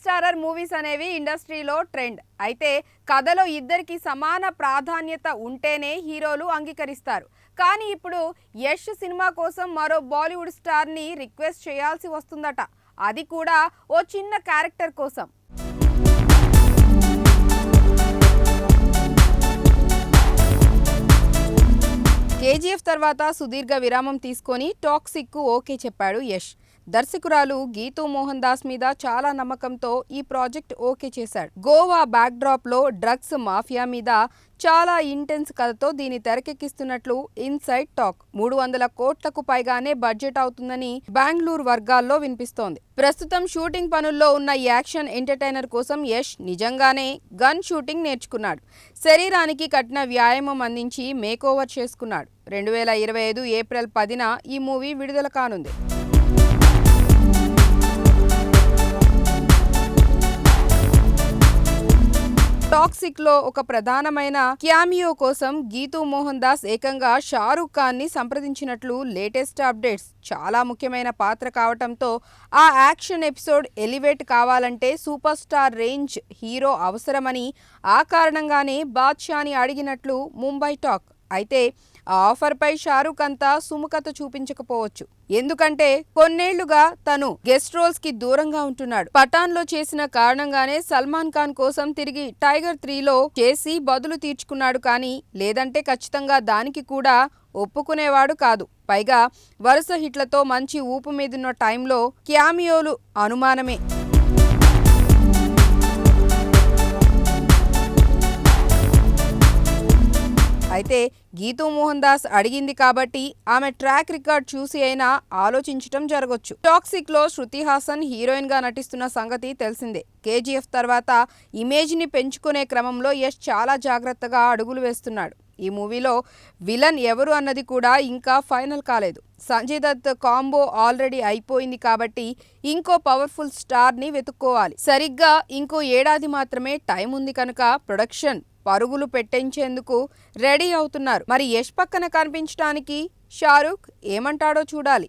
Starrer movies అనేవి ఇండస్ట్రీలో trend. అయితే కథలో ఇద్దరికి సమాన ప్రాధాన్యత ఉంటేనే హీరోలు అంగీకరిస్తారు. కానీ ఇప్పుడు యష్ సినిమా కోసం మరో బాలీవుడ్ స్టార్ని రిక్వెస్ట్ చేయాల్సి వస్తుందట. అది కూడా ఓ చిన్న క్యారెక్టర్ కోసం. కేజీఎఫ్ తర్వాత సుదీర్ఘ విరామం తీసుకొని టాక్సిక్కు ఓకే చెప్పాడు యష్. దర్శకురాలు గీతూ మోహన్ దాస్ మీద చాలా నమ్మకంతో ఈ ప్రాజెక్ట్ ఓకే చేశాడు. గోవా బ్యాక్డ్రాప్లో డ్రగ్స్ మాఫియా మీద చాలా ఇంటెన్స్ కథతో దీన్ని తెరకెక్కిస్తున్నట్లు ఇన్సైడ్ టాక్. మూడు వందల కోట్లకు పైగానే బడ్జెట్ అవుతుందని బెంగళూరు వర్గాల్లో వినిపిస్తోంది. ప్రస్తుతం షూటింగ్ పనుల్లో ఉన్న యాక్షన్ ఎంటర్టైనర్ కోసం యష్ నిజంగానే గన్ షూటింగ్ నేర్చుకున్నాడు. శరీరానికి కఠిన వ్యాయామం అందించి మేకోవర్ చేసుకున్నాడు. రెండు వేల ఇరవై ఐదు ఏప్రిల్ పదిన ఈ మూవీ విడుదల కానుంది. టాక్సిక్లో ఒక ప్రధానమైన క్యామియో కోసం గీతూ మోహన్ దాస్ ఏకంగా షారూఖ్ ఖాన్ని సంప్రదించినట్లు లేటెస్ట్ అప్డేట్స్. చాలా ముఖ్యమైన పాత్ర కావటంతో ఆ యాక్షన్ ఎపిసోడ్ ఎలివేట్ కావాలంటే సూపర్ స్టార్ రేంజ్ హీరో అవసరమని ఆ కారణంగానే బాద్షాని అడిగినట్లు ముంబై టాక్. అయితే ఆ ఆఫర్పై షారూఖ్ అంతా సుముఖత చూపించకపోవచ్చు. ఎందుకంటే కొన్నేళ్ళుగా తను గెస్ట్ రోల్స్కి దూరంగా ఉంటున్నాడు. పఠాన్లో చేసిన కారణంగానే సల్మాన్ ఖాన్ కోసం తిరిగి టైగర్ త్రీలో చేసి బదులు తీర్చుకున్నాడు కానీ లేదంటే ఖచ్చితంగా దానికి కూడా ఒప్పుకునేవాడు కాదు. పైగా వరుస హిట్లతో మంచి ఊపు మీదున్న టైంలో క్యామియోలు అనుమానమే. అయితే గీతూ మోహన్ దాస్ అడిగింది కాబట్టి ఆమె ట్రాక్ రికార్డ్ చూసి అయినా ఆలోచించటం జరగొచ్చు. టాక్సిక్లో శృతి హాసన్ హీరోయిన్గా నటిస్తున్న సంగతి తెలిసిందే. కేజీఎఫ్ తర్వాత ఇమేజ్ని పెంచుకునే క్రమంలో యష్ చాలా జాగ్రత్తగా అడుగులు వేస్తున్నాడు. ఈ మూవీలో విలన్ ఎవరు అన్నది కూడా ఇంకా ఫైనల్ కాలేదు. సంజయ్ దత్ కాంబో ఆల్రెడీ అయిపోయింది కాబట్టి ఇంకో పవర్ఫుల్ స్టార్ని వెతుక్కోవాలి. సరిగ్గా ఇంకో ఏడాది మాత్రమే టైం ఉంది కనుక ప్రొడక్షన్ పరుగులు పెట్టించేందుకు రెడీ అవుతున్నారు. మరి యష్ పక్కన కనిపించడానికి షారుఖ్ ఏమంటాడో చూడాలి.